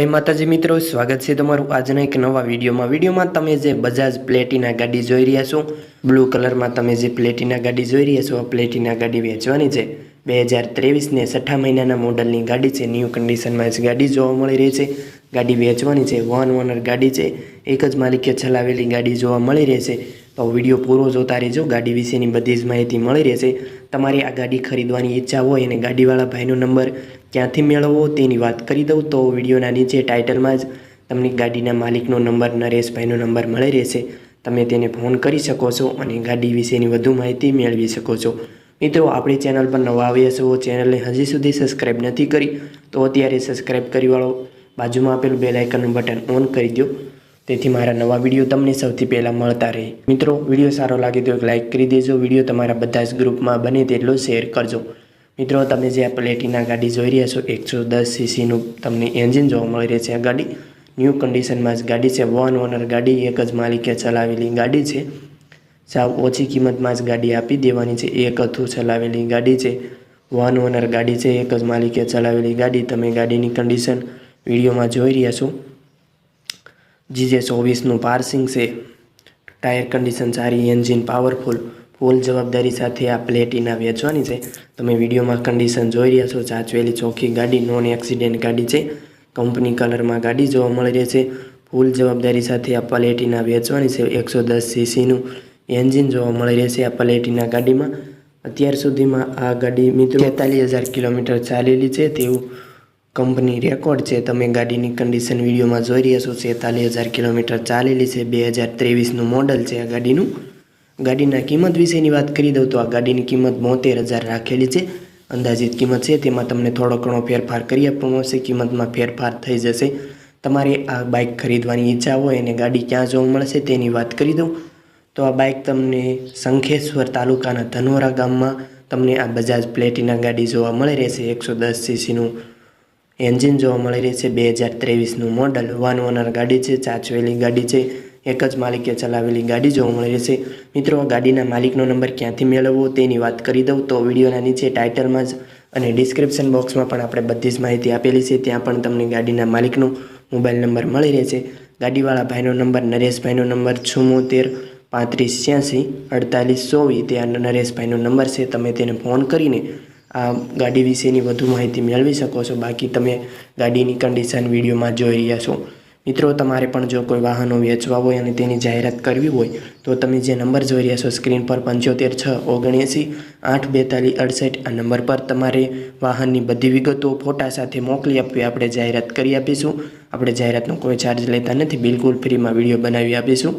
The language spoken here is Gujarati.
જય માતાજી મિત્રો, સ્વાગત છે તમારું આજના એક નવા વિડીયોમાં. વિડીયોમાં તમે જે બજાજ પ્લેટિના ગાડી જોઈ રહ્યા છો, બ્લુ કલરમાં તમે જે પ્લેટિના ગાડી જોઈ રહ્યા છો, આ પ્લેટિના ગાડી વેચવાની છે. બે હજાર ત્રેવીસને છઠ્ઠા મહિનાના મોડલની ગાડી છે. ન્યૂ કન્ડિશનમાં જ ગાડી જોવા મળી રહી છે. ગાડી વેચવાની છે. વન ઓનર ગાડી છે. એક જ માલિકે ચલાવેલી ગાડી જોવા મળી રહેશે તો વીડિયો પૂરો જોતા રહેજો. ગાડી વિશેની બધી જ માહિતી મળી રહેશે. તમારી આ ગાડી ખરીદવાની ઈચ્છા હોય અને ગાડીવાળા ભાઈનો નંબર ક્યાંથી મેળવવો તેની વાત કરી દઉં. તો વિડીયોના નીચે ટાઇટલમાં જ તમને ગાડીના માલિકનો નંબર, નરેશભાઈનો નંબર મળી રહેશે. તમે તેને ફોન કરી શકો છો અને ગાડી વિશેની વધુ માહિતી મેળવી શકો છો. મિત્રો, આપણી ચેનલ પર નવા આવ્યા છો, ચેનલને હજી સુધી સબસ્ક્રાઈબ નથી કરી, તો અત્યારે સબસ્ક્રાઈબ કરી વાળો બાજુમાં આપેલું બેલ આઇકનનું બટન ઓન કરી દો તેથી મારા નવા વીડિયો તમને સૌથી પહેલાં મળતા રહે. મિત્રો, વીડિયો સારો લાગે તો એક લાઇક કરી દેજો. વીડિયો તમારા બધા જ ગ્રુપમાં બને તેટલો શેર કરજો. મિત્રો, તમે જે આ પ્લેટિના ગાડી જોઈ રહ્યા છો, એકસો દસ સીસીનું તમને એન્જિન જોવા મળી રહે છે આ ગાડી. ન્યૂ કન્ડિશનમાં જ ગાડી છે. વન ઓનર ગાડી, એક જ માલિકે ચલાવેલી ગાડી છે. સાવ ઓછી કિંમતમાં જ ગાડી આપી દેવાની છે. એક અથું ચલાવેલી ગાડી છે. વન ઓનર ગાડી છે, એક જ માલિકે ચલાવેલી ગાડી. તમે ગાડીની કન્ડિશન વિડીયોમાં જોઈ રહ્યા છો. જીજે ચોવીસનું પાર્સિંગ છે. ટાયર કન્ડિશન સારી, એન્જિન પાવરફુલ, ફૂલ જવાબદારી સાથે આ પ્લેટિના વેચવાની છે. તમે વિડીયોમાં કન્ડિશન જોઈ રહ્યા છો, સાચવેલી ચોખ્ખી ગાડી, નોન એક્સિડન્ટ ગાડી છે. કંપની કલરમાં ગાડી જોવા મળી રહે છે. ફૂલ જવાબદારી સાથે આ પ્લેટિના વેચવાની છે. એકસો દસ સીસીનું એન્જિન જોવા મળી રહેશે આ પ્લેટિના ગાડીમાં. અત્યાર સુધીમાં આ ગાડી મિત્રો તેતાલીસ હજાર કિલોમીટર ચાલેલી છે. તેવું કંપની રેકોર્ડ છે. તમે ગાડીની કન્ડિશન વિડીયોમાં જોઈ રહ્યા છો. છેતાલીસ હજાર કિલોમીટર ચાલેલી છે. બે હજાર ત્રેવીસનું મોડલ છે આ ગાડીનું. ગાડીના કિંમત વિશેની વાત કરી દઉં તો આ ગાડીની કિંમત બોતેર હજાર રાખેલી છે. અંદાજિત કિંમત છે. તેમાં તમને થોડો ઘણો ફેરફાર કરી આપવામાં આવશે. કિંમતમાં ફેરફાર થઈ જશે. તમારે આ બાઇક ખરીદવાની ઈચ્છા હોય અને ગાડી ક્યાં જોવા મળશે તેની વાત કરી દઉં. તો આ બાઇક તમને શંખેશ્વર તાલુકાના ધનોરા ગામમાં તમને આ બજાજ પ્લેટિના ગાડી જોવા મળી રહેશે. એકસો દસ સીસીનું એન્જિન જોવા મળી રહી છે. બે હજાર ત્રેવીસનું મોડલ. વન ઓનર ગાડી છે ચાચવેલી ગાડી છે, એક જ માલિકે ચલાવેલી ગાડી જોવા મળી રહેશે મિત્રો ગાડીના માલિકનો નંબર ક્યાંથી મેળવવો તેની વાત કરી દઉં તો વિડીયોના નીચે ટાઇટલમાં જ અને ડિસ્ક્રિપ્શન બોક્સમાં પણ આપણે બધી જ માહિતી આપેલી છે. ત્યાં પણ તમને ગાડીના માલિકનો મોબાઈલ નંબર મળી રહેશે. ગાડીવાળા ભાઈનો નંબર, નરેશભાઈનો નંબર છુમોતેર પાંત્રીસ, છ્યાસી, અડતાલીસ, ચોવીસ. તે નરેશભાઈનો નંબર છે. તમે તેને ફોન કરીને આ ગાડી વિશેની વધુ માહિતી મેળવી શકો છો. બાકી તમે ગાડીની કન્ડિશન વિડીયોમાં જોઈ રહ્યા છો. મિત્રો, તમારે પણ જો કોઈ વાહનો વેચવા હોય અને તેની જાહેરાત કરવી હોય, તો તમે જે નંબર જોઈ રહ્યા છો, સ્ક્રીન પર પંચોતેર છ ઓગણએંસી આઠ બેતાલીસ અડસઠ, આ નંબર પર તમારે વાહનની બધી વિગતો ફોટા સાથે મોકલી આપવી. આપણે જાહેરાત કરી આપીશું. આપણે જાહેરાતનો કોઈ ચાર્જ લેતા નથી. બિલકુલ ફ્રીમાં વીડિયો બનાવી આપીશું.